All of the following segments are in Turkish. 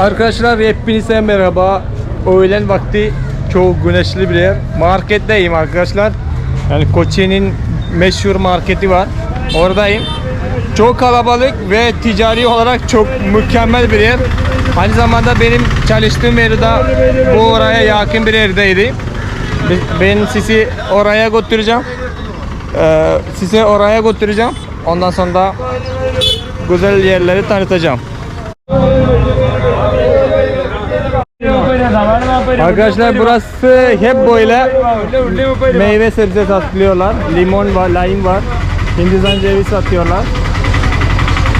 Arkadaşlar hepinize merhaba. Öğlen vakti çok güneşli bir yer. Marketteyim arkadaşlar. Yani Koçi'nin meşhur marketi var. Oradayım. Çok kalabalık ve ticari olarak çok mükemmel bir yer. Aynı zamanda benim çalıştığım yerde bu oraya yakın bir yerdeydi. Ben sizi oraya götüreceğim. Ee, size oraya götüreceğim. Ondan sonra güzel yerleri tanıtacağım. Arkadaşlar burası hep böyle meyve sebze satılıyorlar. Limon var, lime var. Hindistan ceviz satıyorlar.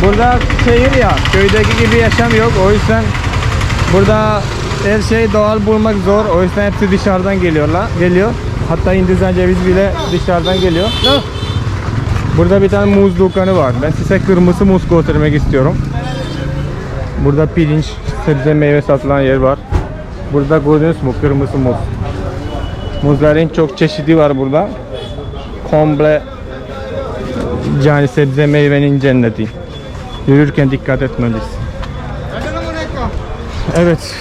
Burada şehir ya, köydeki gibi yaşam yok. O yüzden burada her şey doğal bulmak zor. O yüzden hepsi dışarıdan geliyorlar, geliyor. Hatta Hindistan ceviz bile dışarıdan geliyor. Burada bir tane muz dükkanı var. Ben size kırmızı muz götürmek istiyorum. Burada pirinç, sebze meyve satılan yer var. Burada gördünüz mü kırmızı muz. Muzların çok çeşidi var burada. Komple yani sebze meyvenin cenneti. Yürürken dikkat etmeliyiz. Evet.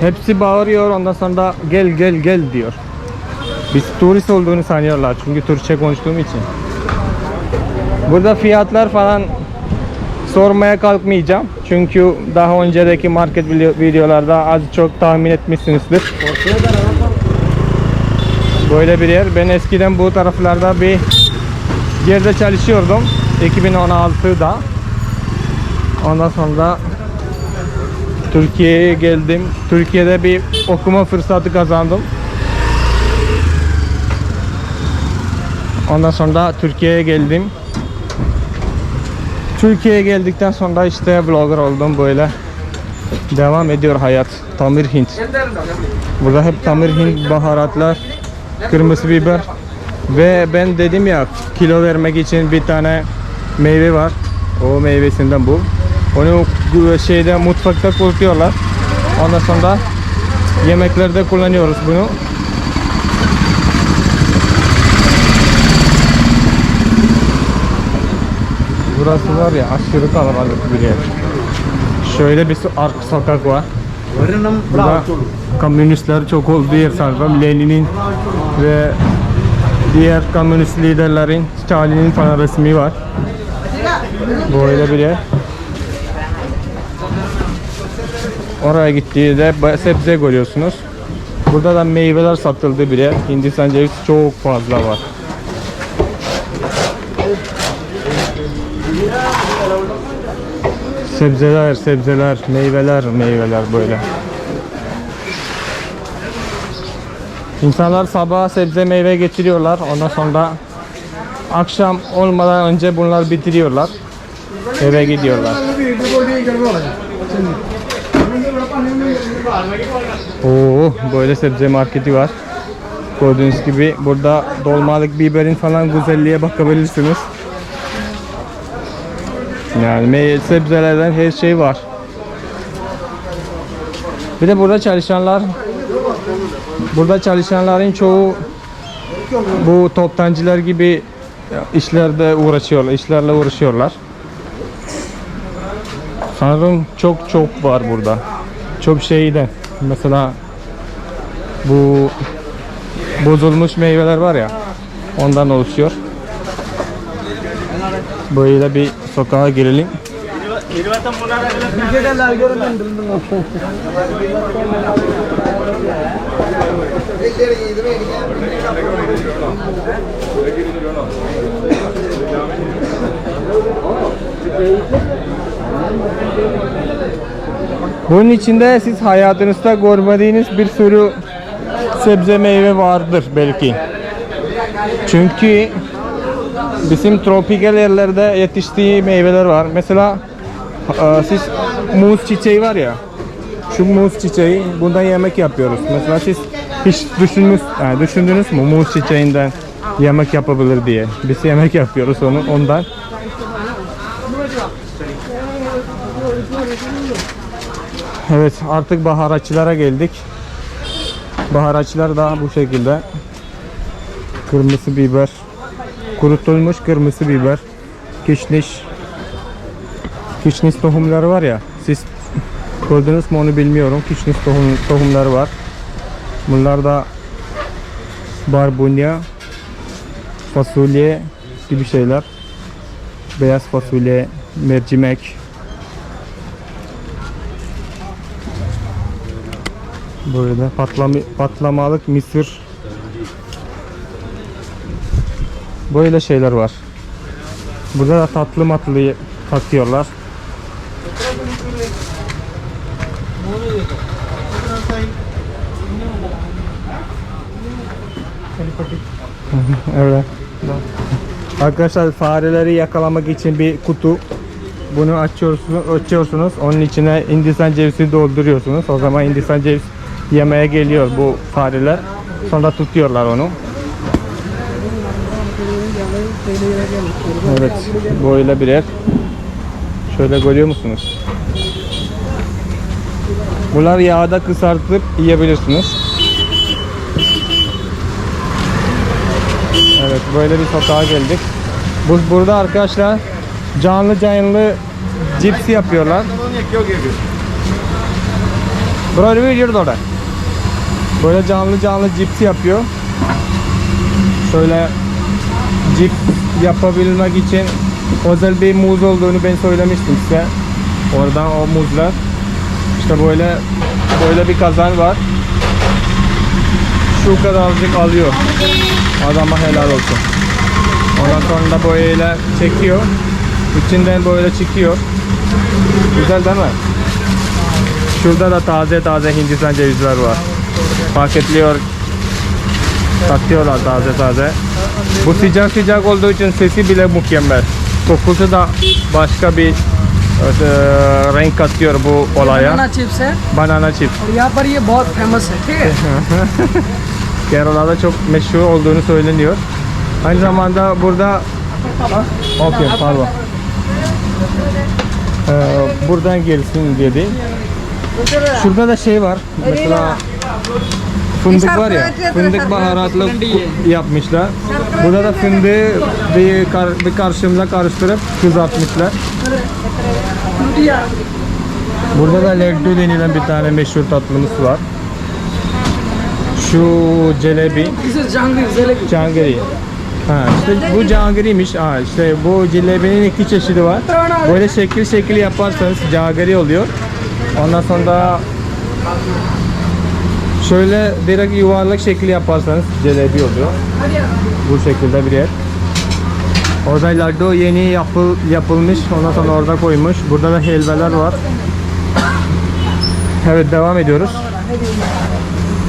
Hepsi bağırıyor ondan sonra gel gel gel diyor. Biz turist olduğunu sanıyorlar çünkü Türkçe konuştuğum için. Burada fiyatlar falan sormaya kalkmayacağım. Çünkü daha önceki market video- videolarda az çok tahmin etmişsinizdir. Böyle bir yer. Ben eskiden bu taraflarda bir yerde çalışıyordum. 2016'da. Ondan sonra Türkiye'ye geldim. Türkiye'de bir okuma fırsatı kazandım. Ondan sonra Türkiye'ye geldim. Türkiye'ye geldikten sonra işte blogger oldum böyle. Devam ediyor hayat. Tamir Hint. Burada hep tamir Hint baharatlar, kırmızı biber ve ben dedim ya kilo vermek için bir tane meyve var. O meyvesinden bu. Onu şeyde mutfakta kurutuyorlar. Ondan sonra yemeklerde kullanıyoruz bunu. Burası var ya aşırı kalabalık bir yer. Şöyle bir arka sokak var. Burada komünistler çok olduğu yer sanırım. Lenin'in ve diğer komünist liderlerin Stalin'in falan resmi var. Böyle bir yer. Oraya gittiğinde ba- sebze görüyorsunuz. Burada da meyveler satıldığı bir yer. Hindistan cevizi çok fazla var. Sebzeler, sebzeler, meyveler, meyveler böyle. İnsanlar sabah sebze meyve getiriyorlar. Ondan sonra akşam olmadan önce bunlar bitiriyorlar. Eve gidiyorlar. Oo, böyle sebze marketi var. Gördüğünüz gibi burada dolmalık biberin falan güzelliğe bakabilirsiniz. Yani meyve sebzelerden her şey var. Bir de burada çalışanlar burada çalışanların çoğu bu toptancılar gibi işlerde uğraşıyorlar, işlerle uğraşıyorlar. Sanırım çok çok var burada. Çok şeyden. Mesela bu bozulmuş meyveler var ya ondan oluşuyor. Böyle bir sokağa girelim. Bunun içinde siz hayatınızda görmediğiniz bir sürü sebze meyve vardır belki. Çünkü bizim tropikal yerlerde yetiştiği meyveler var. Mesela e, siz muz çiçeği var ya. Şu muz çiçeği bundan yemek yapıyoruz. Mesela siz hiç düşündünüz, yani düşündünüz mü muz çiçeğinden yemek yapabilir diye. Biz yemek yapıyoruz onu ondan. Evet artık baharatçılara geldik. Baharatçılar da bu şekilde. Kırmızı biber, kurutulmuş kırmızı biber, kişniş, Kişniş tohumları var ya. Siz gördünüz mü onu bilmiyorum. Kişniş tohum, tohumları var. Bunlar da barbunya, fasulye gibi şeyler. Beyaz fasulye, mercimek. Böyle patlama, patlamalık mısır. Böyle şeyler var. Burada da tatlı matlı satıyorlar. evet. Arkadaşlar fareleri yakalamak için bir kutu. Bunu açıyorsunuz, açıyorsunuz. Onun içine Hindistan cevizi dolduruyorsunuz. O zaman Hindistan cevizi yemeye geliyor bu fareler. Sonra tutuyorlar onu. Evet, böyle birer. Şöyle görüyor musunuz? Bunlar yağda kızartıp yiyebilirsiniz. Evet, böyle bir sokağa geldik. Bu burada arkadaşlar canlı canlı cips yapıyorlar. Böyle bir yürüdü orada. Böyle canlı canlı cips yapıyor. Şöyle cips yapabilmek için özel bir muz olduğunu ben söylemiştim size. Oradan o muzlar. İşte böyle böyle bir kazan var. Şu kadarcık alıyor. Adama helal olsun. Ondan sonra da böyle çekiyor. İçinden böyle çıkıyor. Güzel değil mi? Şurada da taze taze Hindistan cevizler var. Paketliyor. Satıyorlar taze taze. Bu sıcak sıcak olduğu için sesi bile mükemmel. Kokusu da başka bir e, renk katıyor bu olaya. Banana chips है Banana chips. और यहाँ पर ये बहुत फेमस है ठीक है Kerala'da çok meşhur olduğunu söyleniyor. Aynı zamanda burada Okey pardon. Ee, buradan gelsin dedi. Şurada da şey var. Mesela fındık var ya, fındık baharatlı yapmışlar. Burada da fındığı bir, kar, bir karışımla karıştırıp kızartmışlar. Burada da leddu denilen bir tane meşhur tatlımız var. Şu celebi. Cangiri. Ha işte bu cangiriymiş. Ha işte bu cilebinin iki çeşidi var. Böyle şekil şekil yaparsanız cangiri oluyor. Ondan sonra şöyle direkt yuvarlak şekil yaparsanız celebi oluyor. Bu şekilde bir yer. Orada laddu yeni yapıl, yapılmış. Ondan sonra orada koymuş. Burada da helvalar var. Evet devam ediyoruz.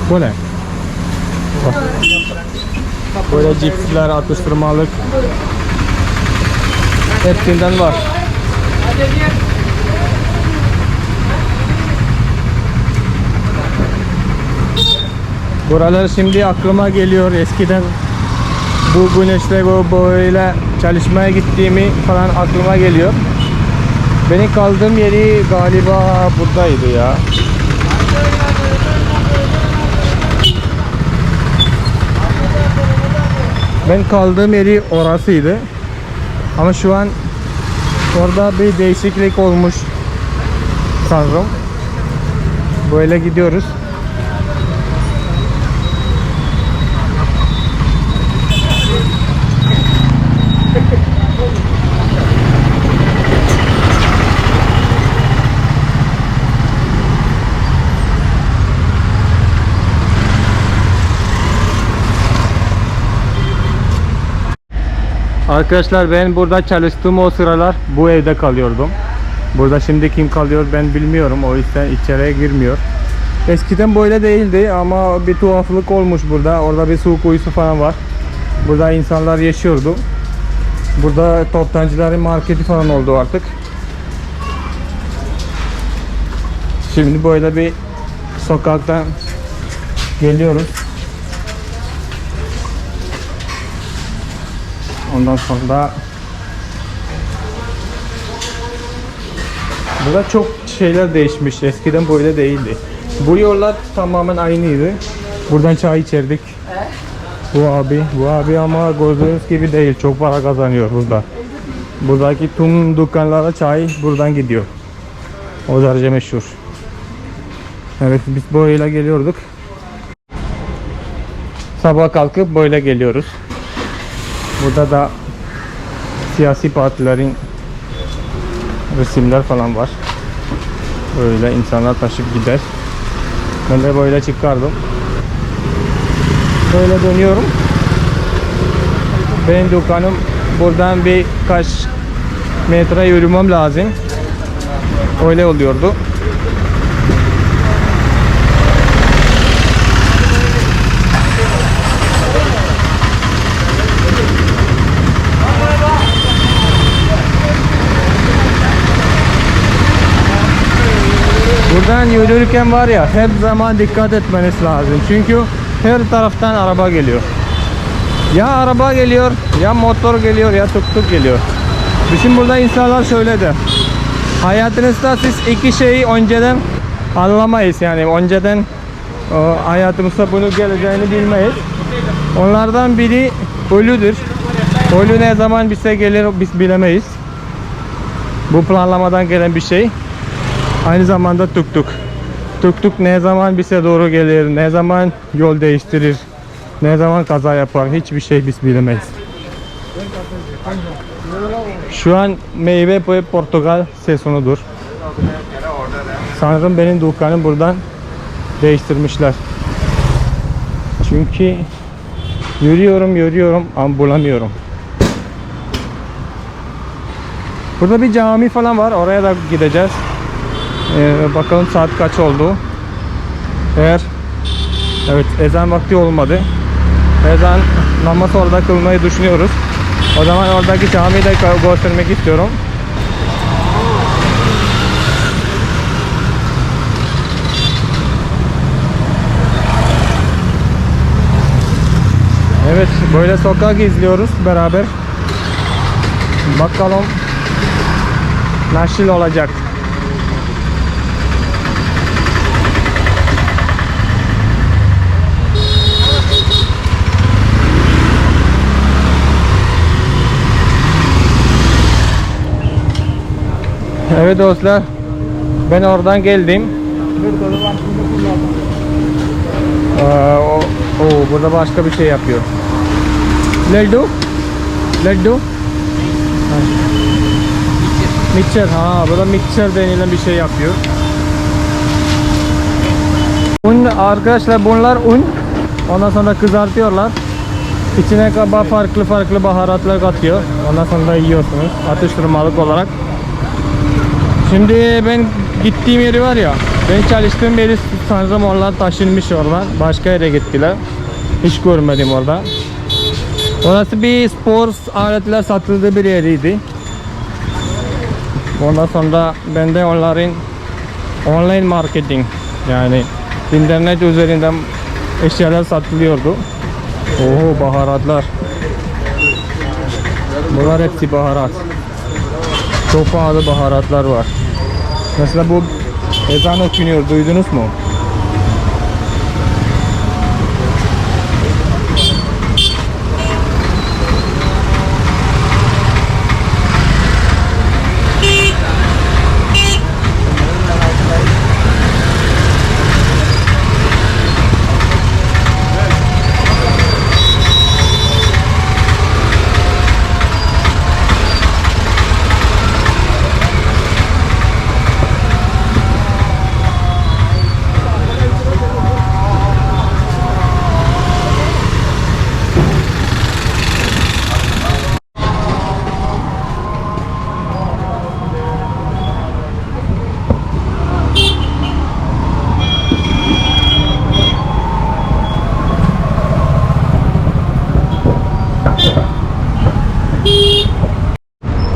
Bu ne? Böyle cipsler, atıştırmalık hepsinden var. Buralar şimdi aklıma geliyor eskiden bu güneşte bu böyle çalışmaya gittiğimi falan aklıma geliyor. Benim kaldığım yeri galiba buradaydı ya. Ben kaldığım yeri orasıydı. Ama şu an orada bir değişiklik olmuş sanırım. Böyle gidiyoruz. Arkadaşlar ben burada çalıştığım o sıralar bu evde kalıyordum. Burada şimdi kim kalıyor ben bilmiyorum. O yüzden içeriye girmiyor. Eskiden böyle değildi ama bir tuhaflık olmuş burada. Orada bir su kuyusu falan var. Burada insanlar yaşıyordu. Burada toptancıların marketi falan oldu artık. Şimdi böyle bir sokaktan geliyoruz. Ondan sonra Burada çok şeyler değişmiş. Eskiden böyle değildi. Bu yollar tamamen aynıydı. Buradan çay içerdik. Bu abi, bu abi ama gördüğünüz gibi değil. Çok para kazanıyor burada. Buradaki tüm dükkanlara çay buradan gidiyor. O derece meşhur. Evet biz böyle geliyorduk. Sabah kalkıp böyle geliyoruz. Burada da siyasi partilerin resimler falan var. Böyle insanlar taşıp gider. Ben de böyle çıkardım. Böyle dönüyorum. Benim dükkanım buradan birkaç metre yürümem lazım. Öyle oluyordu. Buradan yürürken var ya her zaman dikkat etmeniz lazım. Çünkü her taraftan araba geliyor. Ya araba geliyor, ya motor geliyor, ya tuk tuk geliyor. Bizim burada insanlar şöyle de. Hayatınızda siz iki şeyi önceden anlamayız yani önceden o, hayatımızda bunu geleceğini bilmeyiz. Onlardan biri ölüdür. Ölü ne zaman bize gelir biz bilemeyiz. Bu planlamadan gelen bir şey. Aynı zamanda tuk tuk. Tuk tuk ne zaman bize doğru gelir, ne zaman yol değiştirir, ne zaman kaza yapar hiçbir şey biz bilemeyiz. Şu an meyve ve portakal sezonudur. Sanırım benim dükkanım buradan değiştirmişler. Çünkü yürüyorum yürüyorum ama bulamıyorum. Burada bir cami falan var. Oraya da gideceğiz. Ee, bakalım saat kaç oldu. Eğer evet ezan vakti olmadı. Ezan namaz orada kılmayı düşünüyoruz. O zaman oradaki camiyi de gö- göstermek istiyorum. Evet böyle sokak izliyoruz beraber. Bakalım nasıl olacak. Evet dostlar. Ben oradan geldim. Aa, o, o, burada başka bir şey yapıyor. Laddu? Ha. Mikser. Ha, burada mikser denilen bir şey yapıyor. Un arkadaşlar bunlar un. Ondan sonra kızartıyorlar. İçine farklı farklı baharatlar katıyor. Ondan sonra yiyorsunuz atıştırmalık olarak. Şimdi ben gittiğim yeri var ya, ben çalıştığım yeri sanırım onlar taşınmış oradan. Başka yere gittiler. Hiç görmedim orada. Orası bir spor aletler satıldığı bir yeriydi. Ondan sonra ben de onların online marketing yani internet üzerinden eşyalar satılıyordu. Oho baharatlar. Bunlar hepsi baharat. Çok pahalı baharatlar var. Mesela bu ezan okunuyor. Duydunuz mu?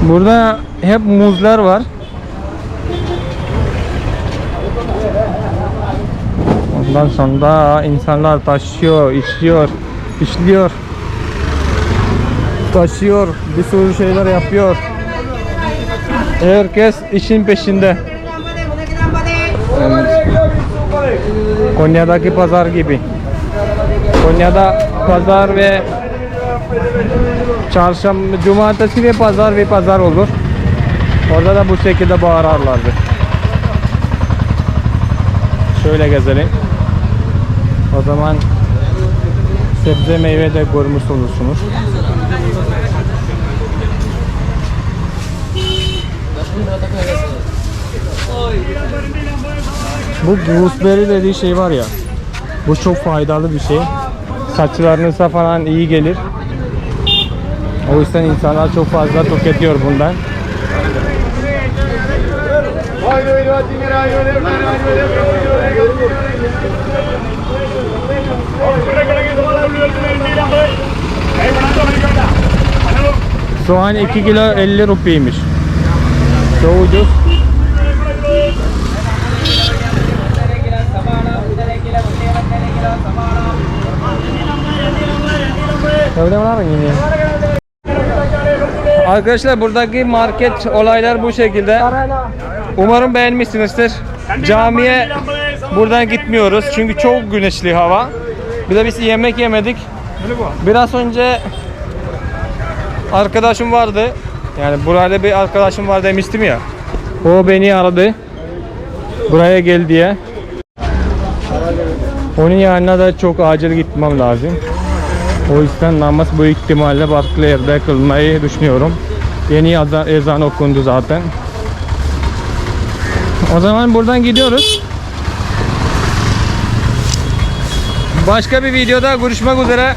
Burada hep muzlar var. Ondan sonra insanlar taşıyor, işliyor, işliyor. Taşıyor, bir sürü şeyler yapıyor. Herkes işin peşinde. Konya'daki pazar gibi. Konya'da pazar ve Çarşamba, cumartesi ve pazar ve pazar olur. Orada da bu şekilde bağırarlardı. Şöyle gezelim. O zaman sebze meyve de görmüş olursunuz. Bu gooseberry dediği şey var ya. Bu çok faydalı bir şey. Saçlarınıza falan iyi gelir. O yüzden insanlar çok fazla tüketiyor bundan. Soğan 2 kilo 50 rupiymiş. Çok ucuz. Evde var mı yine? Arkadaşlar buradaki market olaylar bu şekilde. Umarım beğenmişsinizdir. Camiye buradan gitmiyoruz çünkü çok güneşli hava. Bir de biz yemek yemedik. Biraz önce arkadaşım vardı. Yani burada bir arkadaşım var demiştim ya. O beni aradı. Buraya gel diye. Onun yanına da çok acil gitmem lazım. O yüzden namaz bu ihtimalle farklı yerde kılmayı düşünüyorum. Yeni ezan, ezan okundu zaten. O zaman buradan gidiyoruz. Başka bir videoda görüşmek üzere.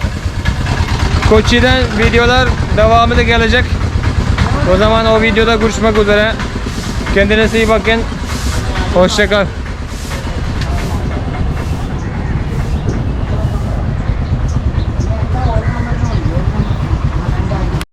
Koçi'den videolar devamı da gelecek. O zaman o videoda görüşmek üzere. Kendinize iyi bakın. Hoşçakal.